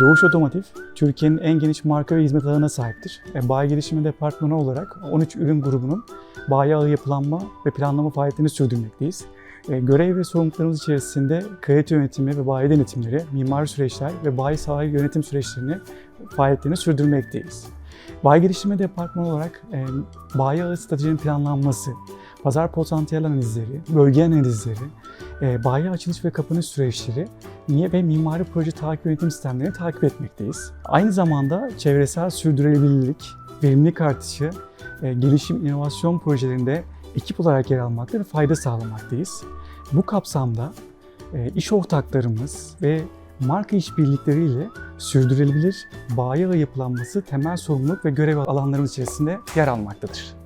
Doğuş Otomotiv, Türkiye'nin en geniş marka ve hizmet ağına sahiptir. E, Bayi Gelişimi Departmanı olarak 13 ürün grubunun bayi ağı yapılanma ve planlama faaliyetlerini sürdürmekteyiz. E, Görev ve sorumluluklarımız içerisinde kalite yönetimi ve bayi denetimleri, mimari süreçler ve bayi sahibi yönetim süreçlerini, faaliyetlerini sürdürmekteyiz. Bayi Geliştirme Departmanı olarak e, bayi ağı stratejinin planlanması, pazar potansiyel analizleri, bölge analizleri, e, bayi açılış ve kapanış süreçleri niye ve mimari proje takip yönetim sistemlerini takip etmekteyiz. Aynı zamanda çevresel sürdürülebilirlik, verimlilik artışı, e, gelişim inovasyon projelerinde ekip olarak yer almakta ve fayda sağlamaktayız. Bu kapsamda e, iş ortaklarımız ve marka işbirlikleriyle sürdürülebilir bayi yapılanması temel sorumluluk ve görev alanlarımız içerisinde yer almaktadır.